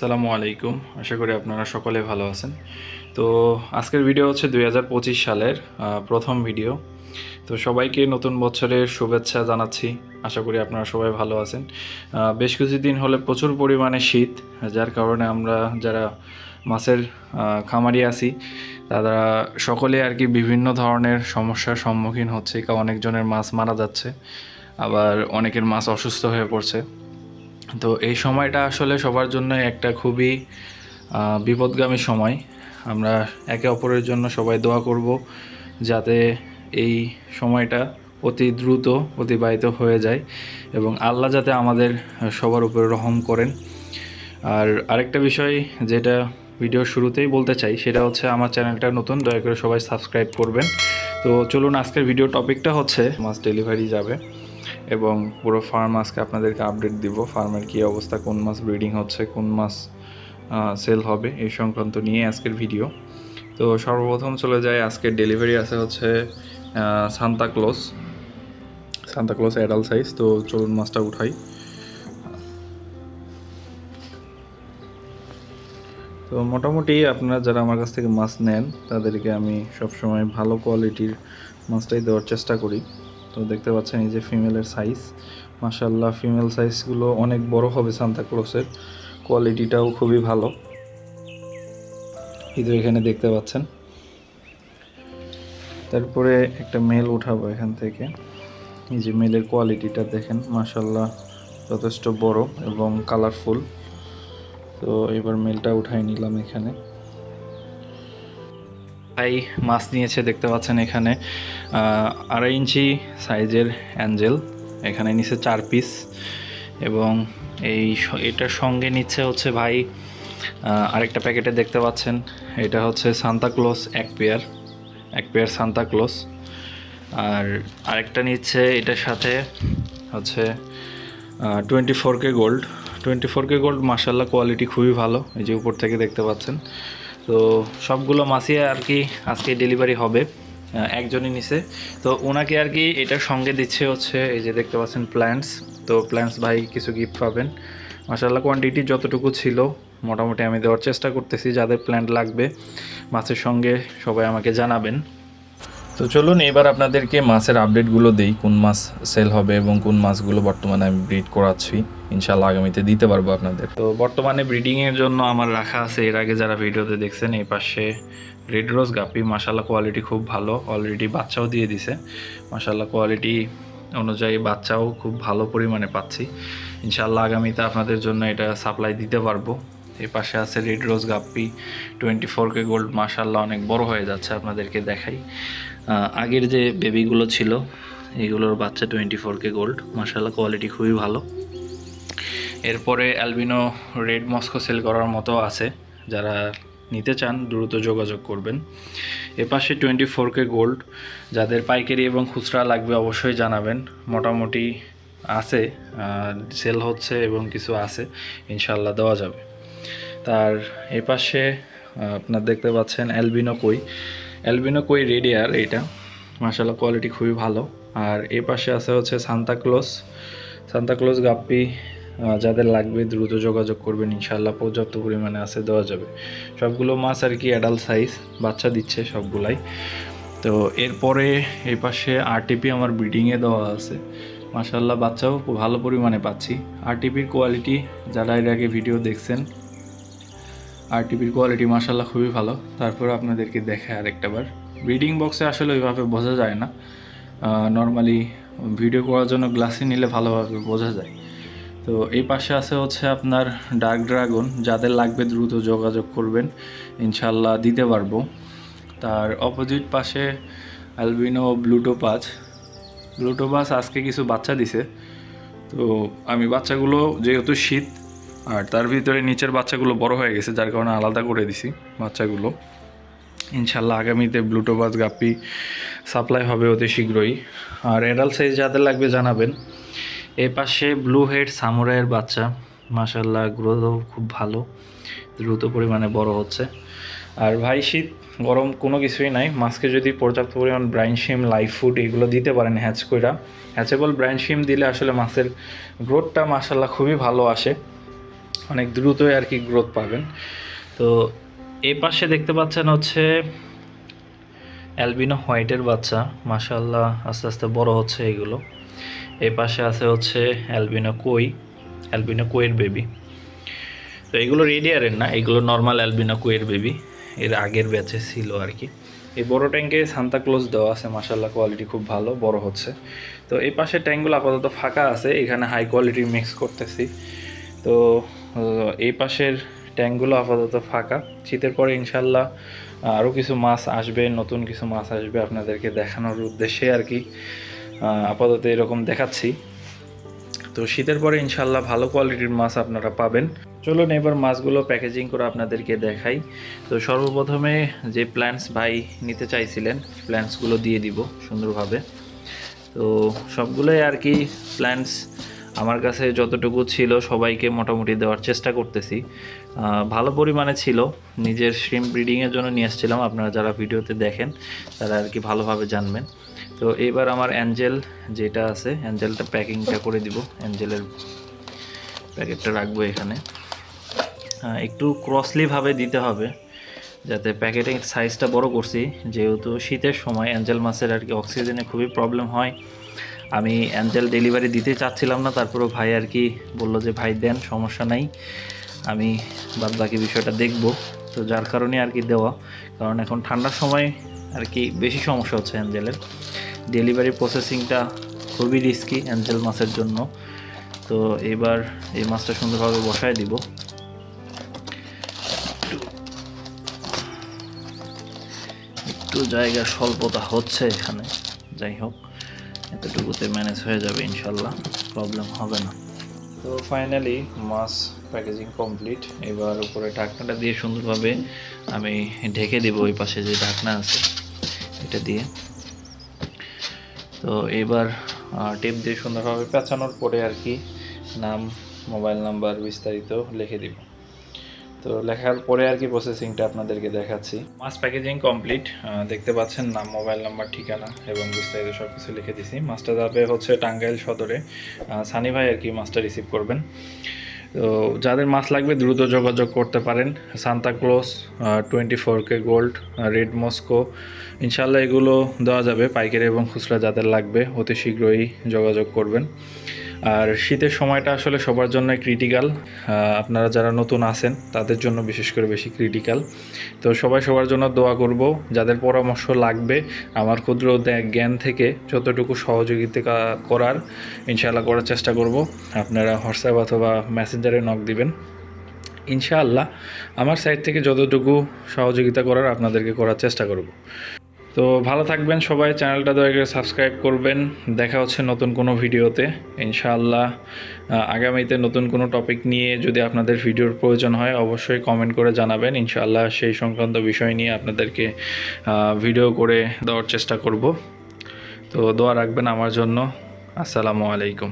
সালামু আলাইকুম। আশা করি আপনারা সকলে ভালো আছেন। তো আজকের ভিডিও হচ্ছে দু হাজার পঁচিশ সালের প্রথম ভিডিও তো সবাইকে নতুন বছরের শুভেচ্ছা জানাচ্ছি। আশা করি আপনারা সবাই ভালো আছেন। বেশ কিছুদিন হলে প্রচুর পরিমাণে শীত, যার কারণে আমরা যারা মাছের খামারি আছি, তারা সকলে আর কি বিভিন্ন ধরনের সমস্যার সম্মুখীন হচ্ছে। অনেকজনের মাছ মারা যাচ্ছে, আবার অনেকের মাছ অসুস্থ হয়ে পড়ছে। তো এই সময়টা আসলে সবার জন্য একটা খুবই বিপদগামী সময়। আমরা একে অপরের জন্য সবাই দোয়া করব যাতে এই সময়টা অতি দ্রুত অতিবাহিত হয়ে যায় এবং আল্লাহ যাতে আমাদের সবার উপরে রহম করেন। আর আরেকটা বিষয় যেটা ভিডিওর শুরুতেই বলতে চাই, সেটা হচ্ছে আমার চ্যানেলটা নতুন, দয়া করে সবাই সাবস্ক্রাইব করবেন। তো চলুন আজকের ভিডিও টপিকটা হচ্ছে, মাছ ডেলিভারি যাবে। এবং পুরো ফার্ম আজকে আপনাদেরকে আপডেট দিব ফার্মের কী অবস্থা, কোন মাছ ব্রিডিং হচ্ছে, কোন মাছ সেল হবে, এই সংক্রান্ত নিয়ে আজকের ভিডিও তো সর্বপ্রথম চলে যায় আজকের ডেলিভারি আছে হচ্ছে Santa Claus Santa Claus adult size তো চলুন মাছটা উঠাই। তো মোটামুটি আপনারা যারা আমার কাছ থেকে মাছ নেন, তাদেরকে আমি সবসময় ভালো কোয়ালিটির মাছটাই দেওয়ার চেষ্টা করি। তো দেখতে পাচ্ছেন এই যে ফিমেলের সাইজ মাশাল্লাহ ফিমেল সাইজগুলো অনেক বড় হবে সান্তা ক্লোসের কোয়ালিটিটাও খুবই ভালো। এই যে এখানে দেখতে পাচ্ছেন। তারপরে একটা মেল উঠাবো এখান থেকে। এই যে মেলের কোয়ালিটিটা দেখেন মাশাল্লাহ যথেষ্ট বড় এবং কালারফুল তো এবার মেলটা উঠাই নিলাম এখানে। ভাই মাছ নিয়েছে দেখতে পাচ্ছেন এখানে আড়াই ইঞ্চি সাইজের অ্যাঞ্জেল। এখানে নিচে চার পিস এবং এই এটার সঙ্গে নিচ্ছে হচ্ছে ভাই আরেকটা প্যাকেটে দেখতে পাচ্ছেন। এটা হচ্ছে সান্তা ক্লোজ এক পেয়ার এক পেয়ার সান্তা ক্লোজ। আর আরেকটা নিচ্ছে এটার সাথে হচ্ছে twenty four K gold. Twenty four K gold মার্শাল্লাহ কোয়ালিটি খুবই ভালো, এই যে উপর থেকে দেখতে পাচ্ছেন। তো সবগুলো মাছই আর কি আজকে ডেলিভারি হবে একজনই নিছে। তো ওনাকে আর কি এটা সঙ্গে দিচ্ছে হচ্ছে এই যে দেখতে পাচ্ছেন প্ল্যান্টস তো প্ল্যান্টস ভাই কিছু গিফট পাবেন। মাসাল্লাহ কোয়ান্টিটি যতটুকু ছিল, মোটামুটি আমি দেওয়ার চেষ্টা করতেছি, যাদের প্ল্যান্ট লাগবে, মাছের সঙ্গে সবাই আমাকে জানাবেন। তো চলুন, এবার আপনাদেরকে মাছের আপডেটগুলো দেই, কোন মাছ সেল হবে এবং কোন মাছগুলো বর্তমানে আমি ব্রিড করাচ্ছি। ইনশাল্লাহ আগামীতে দিতে পারব আপনাদের। তো বর্তমানে ব্রিডিংয়ের জন্য আমার রাখা আছে, এর আগে যারা ভিডিওতে দেখছেন, এই পাশে রেড রোজ গাপি মাসাল্লাহ কোয়ালিটি খুব ভালো অলরেডি বাচ্চাও দিয়ে দিছে। মাসাল্লাহ কোয়ালিটি অনুযায়ী বাচ্চাও খুব ভালো পরিমাণে পাচ্ছি। ইনশাল্লাহ আগামীতে আপনাদের জন্য এটা সাপ্লাই দিতে পারব। এই পাশে আছে red rose guppy twenty four K gold মাসাল্লাহ অনেক বড় হয়ে যাচ্ছে আপনাদেরকে দেখাই। আগের যে বেবিগুলো ছিল, এগুলোর বাচ্চা টোয়েন্টি ফোর কে গোল্ড মাসাল্লাহ কোয়ালিটি খুবই ভালো। এরপরে অ্যালবিনো রেড মস্কো সেল করার মতো আছে, যারা নিতে চান দ্রুত যোগাযোগ করবেন। এপাশে টোয়েন্টি ফোর কে গোল্ড যাদের পাইকারি এবং খুচরা লাগবে অবশ্যই জানাবেন। মোটামুটি আছে সেল হচ্ছে এবং কিছু আছে ইনশাল্লাহ দেওয়া যাবে। তার এপাশে আপনার দেখতে পাচ্ছেন অ্যালবিনো কই। অ্যালবিনো কই রেডিয়ার এটা। মার্শাল্লাহ কোয়ালিটি খুবই ভালো। আর এ পাশে আছে হচ্ছে Santa Claus. Santa Claus guppy যাদের লাগবে দ্রুত যোগাযোগ করবেন ইনশাল্লাহ পর্যাপ্ত পরিমাণে আছে, দেওয়া যাবে। সবগুলো মাছ আর কি অ্যাডাল্ট সাইজ বাচ্চা দিচ্ছে সবগুলাই। তো এরপরে এই পাশে আরটিপি আমার ব্রিডিংয়ে দেওয়া আছে। মাশাল্লাহ বাচ্চাও ভালো পরিমাণে পাচ্ছি। আরটিপির কোয়ালিটি যারা এর আগে ভিডিও দেখছেন আরটিপির কোয়ালিটি মাশাল্লাহ খুবই ভালো। তারপর আপনাদেরকে দেখে আরেকটা বার। ব্রিডিং বক্সে আসলে ওইভাবে বোঝা যায় না। নর্মালি ভিডিও করার জন্য গ্লাসে নিলে ভালোভাবে বোঝা যায়। তো এই পাশে আছে হচ্ছে আপনার ডার্ক ড্রাগন যাদের লাগবে দ্রুত যোগাযোগ করবেন ইনশাল্লাহ দিতে পারব। তার অপোজিট পাশে অ্যালবিনো ব্লুটোপাজ ব্লুটোপাজ আজকে কিছু বাচ্চা দিছে। তো আমি বাচ্চাগুলো যেহেতু শীত আর তার ভিতরে নিচের বাচ্চাগুলো বড় হয়ে গেছে, যার কারণে আলাদা করে দিছি বাচ্চাগুলো। ইনশাল্লাহ আগামীতে ব্লুটোবাস গাপ্পি সাপ্লাই হবে অতি শীঘ্রই। আর এডাল সাইজ যাদের লাগবে জানাবেন। এই পাশে ব্লু হেড সামুরাইয়ের বাচ্চা মাশাল্লাহ গ্রোথ খুব ভালো, দ্রুত পরিমাণে বড় হচ্ছে। আর ভাই, শীত, গরম কোনো কিছুই নাই। মাছকে যদি পর্যাপ্ত পরিমাণ ব্রাইন শিম লাইফ ফুড এগুলো দিতে পারেন হ্যাচ কইরা। হ্যাচেবল ব্রাইন শিম দিলে আসলে মাছের গ্রোথটা মাশাল্লাহ খুবই ভালো আসে। অনেক দ্রুতই আর কি গ্রোথ পাবেন। তো এই পাশে দেখতে পাচ্ছেন হচ্ছে অ্যালবিনো হোয়াইটের বাচ্চা। মাশাল্লাহ আস্তে আস্তে বড় হচ্ছে এগুলো। এই পাশে আছে হচ্ছে অ্যালবিনো কই অ্যালবিনো কোয়ের বেবি তো এগুলো রেডিয়ারের না, এগুলো নর্মাল অ্যালবিনো কোয়ের বেবি এর আগের ব্যাচে ছিল আর কি। এই বড় ট্যাঙ্কে সান্তা ক্লোজ দেওয়া আছে মাশাল্লাহ কোয়ালিটি খুব ভালো, বড় হচ্ছে। তো এই পাশের ট্যাঙ্কগুলো আপাতত ফাঁকা আছে, এখানে হাই কোয়ালিটি মিক্স করতেছি। তো এই পাশের ট্যাঙ্কগুলো আপাতত ফাঁকা। শীতের পরে ইনশাল্লাহ আরও কিছু মাছ আসবে, নতুন কিছু মাছ আসবে আপনাদেরকে দেখানোর উদ্দেশ্যে আর কি। আপাতত এরকম দেখাচ্ছি। তো শীতের পরে ইনশাল্লাহ ভালো কোয়ালিটির মাছ আপনারা পাবেন। চলুন এবার মাছগুলো প্যাকেজিং করে আপনাদেরকে দেখাই। তো সর্বপ্রথমে যে প্ল্যান্টস ভাই নিতে চাইছিলেন, প্ল্যান্টসগুলো দিয়ে দিব সুন্দরভাবে। তো সবগুলোই আর কি প্ল্যান্টস আমার কাছে যতটুকু ছিল সবাইকে মোটামুটি দেওয়ার চেষ্টা করতেছি। ভালো পরিমাণে ছিল। নিজের স্ট্রিম ব্রিডিংয়ের জন্য নিয়ে এসেছিলাম আপনারা যারা ভিডিওতে দেখেন, তারা আর কি ভালোভাবে জানবেন। তো এইবার আমার অ্যাঞ্জেল যেটা আছে অ্যাঞ্জেলটা প্যাকিংটা করে দিব। অ্যাঞ্জেলের প্যাকেটটা রাখব এখানে। একটু ক্রসলিভাবে দিতে হবে, যাতে প্যাকেটিং সাইজটা বড় করছি। যেহেতু শীতের সময় অ্যাঞ্জেল মাছের আর কি অক্সিজেনে খুবই প্রবলেম হয়। আমি অ্যাঞ্জেল ডেলিভারি দিতে চাচ্ছিলাম না, তারপরেও ভাই আর কি বলল যে, ভাই, দেন, সমস্যা নাই। আমি বাদ বাকি বিষয়টা দেখব। তো যার কারণে আর কি দেওয়া। কারণ এখন ঠান্ডার সময় আর কি বেশি সমস্যা হচ্ছে অ্যাঞ্জেলের। ডেলিভারি প্রসেসিংটা খুবই রিস্কি অ্যাঞ্জেল মাছের জন্য। তো এবার এই মাছটা সুন্দরভাবে বসায় দিব। একটু জায়গা স্বল্পতা হচ্ছে এখানে। যাই হোক। এতটুকুতে ম্যানেজ হয়ে যাবে, ইনশাল্লাহ। প্রবলেম হবে না। তো ফাইনালি মাছ প্যাকেজিং কমপ্লিট এবার উপরে ঢাকনাটা দিয়ে সুন্দরভাবে আমি ঢেকে দিব ওই পাশে যে ঢাকনা আছে, এটা দিয়ে। তো এবার টেপ দিয়ে সুন্দরভাবে পেঁচানোর পরে আর কি নাম মোবাইল নাম্বার বিস্তারিত লিখে দিব। তো লেখার পরে আর কি প্রসেসিংটা আপনাদেরকে দেখাচ্ছি। মাছ প্যাকেজিং কমপ্লিট দেখতে পাচ্ছেন নাম মোবাইল নাম্বার ঠিকানা এবং বিস্তারিত সব কিছু লিখে দিছি। মাছটা যাবে হচ্ছে টাঙ্গাইল সদরে। সানি ভাই আর কি মাছটা রিসিভ করবেন। তো যাদের মাছ লাগবে দ্রুত যোগাযোগ করতে পারেন। Santa Claus twenty four K gold red Moscow ইনশাল্লাহ এগুলো দেওয়া যাবে পাইকারি এবং খুচরা যাদের লাগবে, অতি শীঘ্রই যোগাযোগ করবেন। আর শীতের সময়টা আসলে সবার জন্য ক্রিটিক্যাল আপনারা যারা নতুন আছেন, তাদের জন্য বিশেষ করে বেশি ক্রিটিক্যাল তো সবাই সবার জন্য দোয়া করব, যাদের পরামর্শ লাগবে, আমার ক্ষুদ্র জ্ঞান থেকে যতটুকু সহযোগিতা করার, ইনশাআল্লাহ করার চেষ্টা করব। আপনারা হোয়াটসঅ্যাপ অথবা মেসেঞ্জারে নক দিবেন। ইনশাআল্লাহ আমার সাইড থেকে যতটুকু সহযোগিতা করার আপনাদেরকে করার চেষ্টা করব। তো ভালো থাকবেন সবাই, চ্যানেলটা দয়া করে সাবস্ক্রাইব করবেন। দেখা হচ্ছে নতুন কোনো ভিডিওতে। ইনশাআল্লাহ আগামীতে নতুন কোনো টপিক নিয়ে যদি আপনাদের ভিডিওর প্রয়োজন হয়, অবশ্যই কমেন্ট করে জানাবেন। ইনশাআল্লাহ, সেই সংক্রান্ত বিষয় নিয়ে আপনাদেরকে ভিডিও করে দেওয়ার চেষ্টা করব। তো দোয়া রাখবেন আমার জন্য। আসসালামু আলাইকুম।